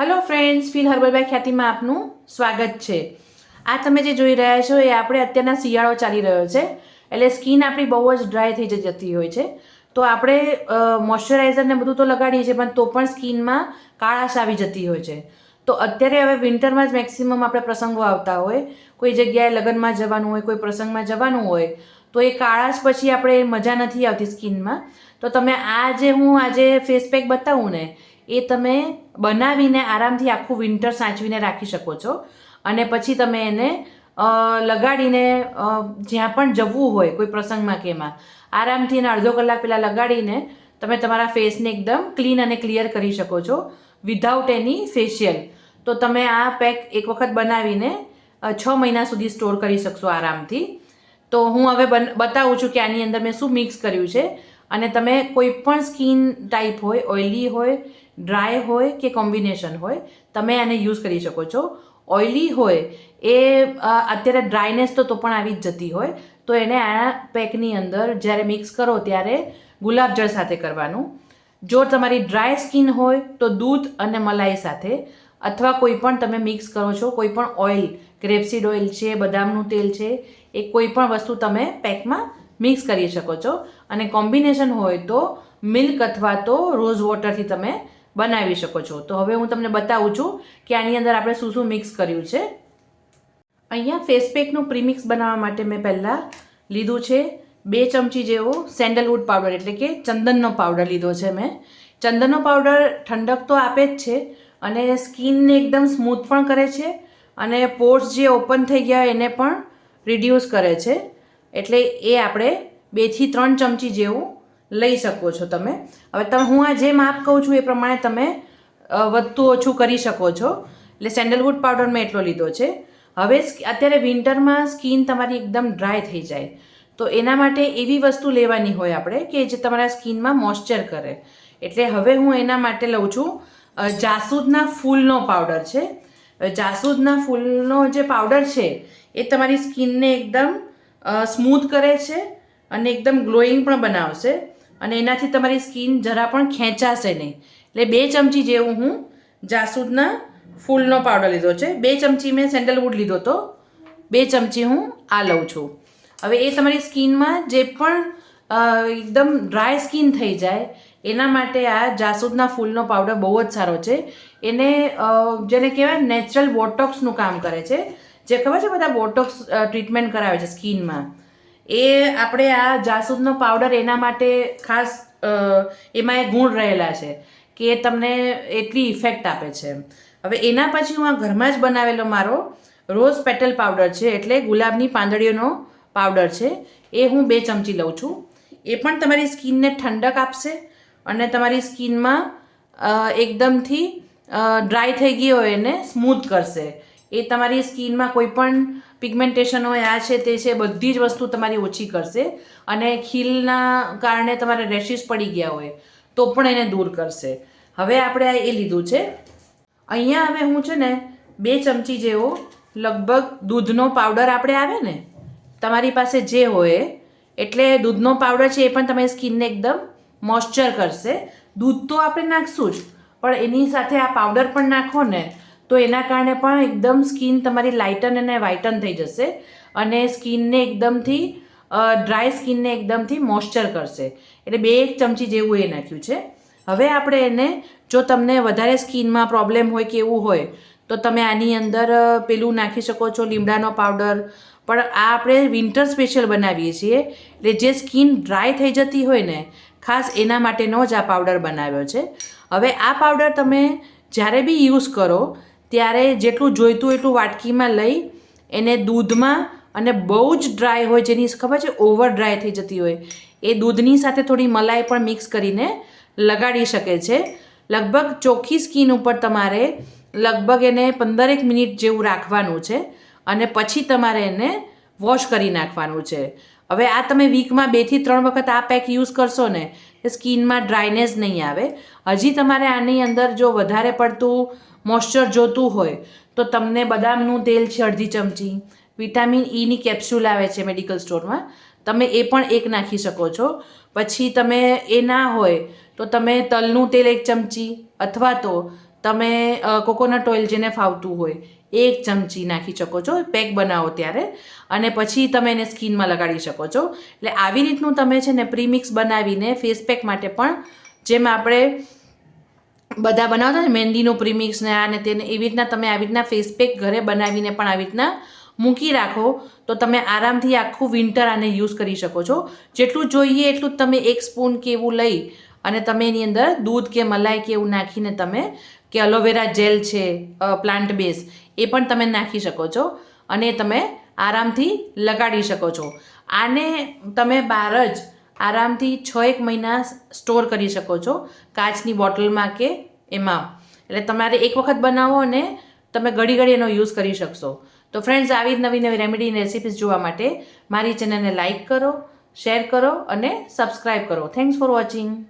Hello friends feel હર્બલભાઈ ખ્યાતિમાં આપનું સ્વાગત છે. આ તમે જે જોઈ રહ્યા છો એ આપણે અત્યારના શિયાળો ચાલી રહ્યો છે. એટલે સ્કિન આપણી બહુ જ ડ્રાય થઈ જતી હોય છે. તો આપણે મોઇશ્ચરાઇઝર ને બધું તો લગાડીએ છીએ, પણ તો પણ સ્કિનમાં કાળાશ આવી જતી હોય છે. તો અત્યારે હવે વિન્ટરમાં જ મેક્સિમમ આપણે પ્રસંગો આવતા હોય. કોઈ જગ્યાએ લગ્નમાં જવાનું હોય, કોઈ પ્રસંગમાં જવાનું હોય, તો એ કાળાશ પછી આપણે મજા નથી આવતી સ્કિનમાં. તો તમે આ જે હું આજે ફેસ પેક બતાવું ને એ તમે બનાવીને આરામથી આખું વિન્ટર સાચવીને રાખી શકો છો. અને પછી તમે એને લગાડીને જ્યાં પણ જવું હોય, કોઈ પ્રસંગમાં કે એમાં, આરામથી એને અડધો કલાક પહેલાં લગાડીને તમે તમારા ફેસને એકદમ ક્લીન અને ક્લિયર કરી શકો છો વિધાઉટ એની ફેશિયલ તો તમે આ પેક એક વખત બનાવીને છ મહિના સુધી સ્ટોર કરી શકશો આરામથી. તો હું હવે બન, બતાવું છું કે આની અંદર મેં શું મિક્સ કર્યું છે. અને તમે કોઈ પણ સ્કિન ટાઈપ હોય ઓઇલી હોય ડ્રાય હોય કે કોમ્બિનેશન હોય, તમે આને યુઝ કરી શકો છો. ઓઇલી હોય એ અત્યારે ડ્રાયનેસ તો તો પણ આવી જ જતી હોય, તો એને આ પેકની અંદર જ્યારે મિક્સ કરો ત્યારે ગુલાબજળ સાથે કરવાનું. જો તમારી ડ્રાય સ્કિન હોય તો દૂધ અને મલાઈ સાથે, અથવા કોઈ પણ તમે મિક્સ કરો છો, કોઈ પણ ઓઇલ ગ્રેપસીડ ઓઇલ છે, બદામનું તેલ છે, એ કોઈ પણ વસ્તુ તમે પેકમાં મિક્સ કરી શકો છો. અને કોમ્બિનેશન હોય તો મિલ્ક અથવા તો રોઝ વોટરથી તમે બનાવી શકો છો. તો હવે હું તમને બતાવું છું કે આની અંદર આપણે શું શું મિક્સ કર્યું છે. અહીંયા ફેસ પેકનું પ્રીમિક્સ બનાવવા માટે મેં પહેલાં લીધું છે બે ચમચી જેવો સેન્ડલવુડ પાવડર એટલે કે ચંદનનો પાવડર લીધો છે મેં. ચંદનનો પાવડર ઠંડક તો આપે જ છે અને સ્કિનને એકદમ સ્મૂથ પણ કરે છે અને પોર્સ જે ઓપન થઈ ગયા એને પણ રિડ્યુસ કરે છે. એટલે એ આપણે બેથી ત્રણ ચમચી જેવું લઈ શકો છો તમે. હવે તમે, હું આ જે માપ કહું છું એ પ્રમાણે તમે વધતું ઓછું કરી શકો છો. એટલે સેન્ડલવુડ પાવડર મેં એટલો લીધો છે. હવે અત્યારે વિન્ટરમાં સ્કિન તમારી એકદમ ડ્રાય થઈ જાય. તો એના માટે એવી વસ્તુ લેવાની હોય આપણે કે જે તમારા સ્કિનમાં મોઇશ્ચર કરે. એટલે હવે હું એના માટે લઉં છું જાસૂદના ફૂલનો પાવડર છે. જાસૂદના ફૂલનો જે પાવડર છે, એ તમારી સ્કિનને એકદમ સ્મૂથ કરે છે. અને એકદમ ગ્લોઈંગ પણ બનાવશે. અને એનાથી તમારી સ્કિન જરા પણ ખેંચાશે નહીં. એટલે બે ચમચી જેવું હું જાસૂદના ફૂલનો પાવડર લીધો છે. બે ચમચી મેં સેન્ડલવુડ લીધો તો. બે ચમચી હું આ લઉં છું. હવે એ તમારી સ્કિનમાં જે પણ એકદમ ડ્રાય સ્કિન થઈ જાય, એના માટે આ જાસૂદના ફૂલનો પાવડર બહુ જ સારો છે. એને જેને કહેવાય નેચરલ બોટોક્સનું કામ કરે છે. જે ખબર છે બધા બોટોક્સ ટ્રીટમેન્ટ કરાવે છે સ્કિનમાં? એ આપણે આ જાસૂદનો પાવડર એના માટે ખાસ એમાં એ ગુણ રહેલા છે કે એ તમને એટલી ઇફેક્ટ આપે છે. હવે એના પછી હું આ ઘરમાં જ બનાવેલો મારો રોઝ પેટલ પાવડર છે, એટલે ગુલાબની પાંદડીઓનો પાવડર છે, એ હું બે ચમચી લઉં છું. એ પણ તમારી સ્કિનને ઠંડક આપશે અને તમારી સ્કિનમાં એકદમથી ડ્રાય થઈ ગઈ હોય એને સ્મૂથ કરશે. એ તમારી સ્કિનમાં કોઈ પણ પિગમેન્ટેશન હોય, આ છે, તે છે, બધી જ વસ્તુ તમારી ઓછી કરશે અને ખીલના કારણે તમારે રેશિસ પડી ગયા હોય તો પણ એને દૂર કરશે. હવે આપણે આ એ લીધું છે. અહીંયા હવે હું છે ને બે ચમચી જેવો લગભગ દૂધનો પાવડર આપણે આવે ને, તમારી પાસે જે હોય, એટલે દૂધનો પાવડર છે એ પણ તમારી સ્કિનને એકદમ મોઇશ્ચર કરશે. દૂધ તો આપણે નાખશું જ, પણ એની સાથે આ પાવડર પણ નાખો ને તો એના કારણે પણ એકદમ સ્કિન તમારી લાઇટન અને વ્હાઇટન થઈ જશે અને સ્કિનને એકદમથી ડ્રાય સ્કિનને એકદમથી મોઇશ્ચર કરશે. એટલે બે એક ચમચી જેવું એ નાખ્યું છે. હવે આપણે એને, જો તમને વધારે સ્કિનમાં પ્રોબ્લેમ હોય કે એવું હોય, તો તમે આની અંદર પેલું નાખી શકો છો, લીમડાનો પાવડર. પણ આ આપણે વિન્ટર સ્પેશિયલ બનાવીએ છીએ. એટલે જે સ્કિન ડ્રાય થઈ જતી હોય ને, ખાસ એના માટેનો જ આ પાવડર બનાવ્યો છે. હવે આ પાવડર તમે જ્યારે બી યુઝ કરો ત્યારે જેટલું જોઈતું એટલું વાટકીમાં લઈ એને દૂધમાં અને બહુ જ ડ્રાય હોય, જેની ખબર છે ઓવર ડ્રાય થઈ જતી હોય. એ દૂધની સાથે થોડી મલાઈ પણ મિક્સ કરીને લગાડી શકે છે. લગભગ ચોખ્ખી સ્કીન ઉપર તમારે લગભગ એને પંદરેક મિનિટ જેવું રાખવાનું છે અને પછી તમારે એને વોશ કરી નાખવાનું છે. હવે આ તમે વીકમાં બેથી ત્રણ વખત આ પેક યુઝ કરશો ને એ સ્કિનમાં ડ્રાયનેસ નહીં આવે. હજી તમારે આની અંદર જો વધારે પડતું મોઇશ્ચર જોતું હોય, તો તમને બદામનું તેલ છે અડધી ચમચી. વિટામિન ઈની કેપ્સ્યુલ આવે છે મેડિકલ સ્ટોરમાં. તમે એ પણ એક નાખી શકો છો. પછી તમે એ ના હોય, તો તમે તલનું તેલ એક ચમચી, અથવા તો તમે કોકોનટ ઓઇલ જેને ફાવતું હોય એક ચમચી નાખી શકો છો. પેક બનાવો ત્યારે. અને પછી તમે એને સ્કિનમાં લગાડી શકો છો. એટલે આવી રીતનું તમે છે ને, પ્રીમિક્સ બનાવીને ફેસ પેક માટે પણ, જેમ આપણે બધા બનાવતા ને મહેંદીનું પ્રીમિક્સ ને આ તેને એવી રીતના તમે આવી રીતના ફેસ પેક ઘરે બનાવીને પણ આવી રીતના મૂકી રાખો, તો તમે આરામથી આખું વિન્ટર આને યુઝ કરી શકો છો. જેટલું જોઈએ એટલું તમે એક સ્પૂન કે એવું લઈ અને તમે એની અંદર દૂધ કે મલાઈ કે એવું નાખીને તમે કે aloe vera gel plant base એ પણ તમે નાખી શકો છો અને તમે આરામથી લગાડી શકો છો. આને તમે બહાર જ આરામથી છ એક મહિના સ્ટોર કરી શકો છો કાચની બોટલમાં કે એમાં. એટલે તમારે એક વખત બનાવો અને તમે ઘડી ઘડી એનો યુઝ કરી શકશો. તો ફ્રેન્ડ્સ આવી જ નવી નવી રેમેડી રેસિપીઝ જોવા માટે મારી ચેનલને લાઇક કરો શેર કરો અને સબસ્ક્રાઈબ કરો. Thanks for watching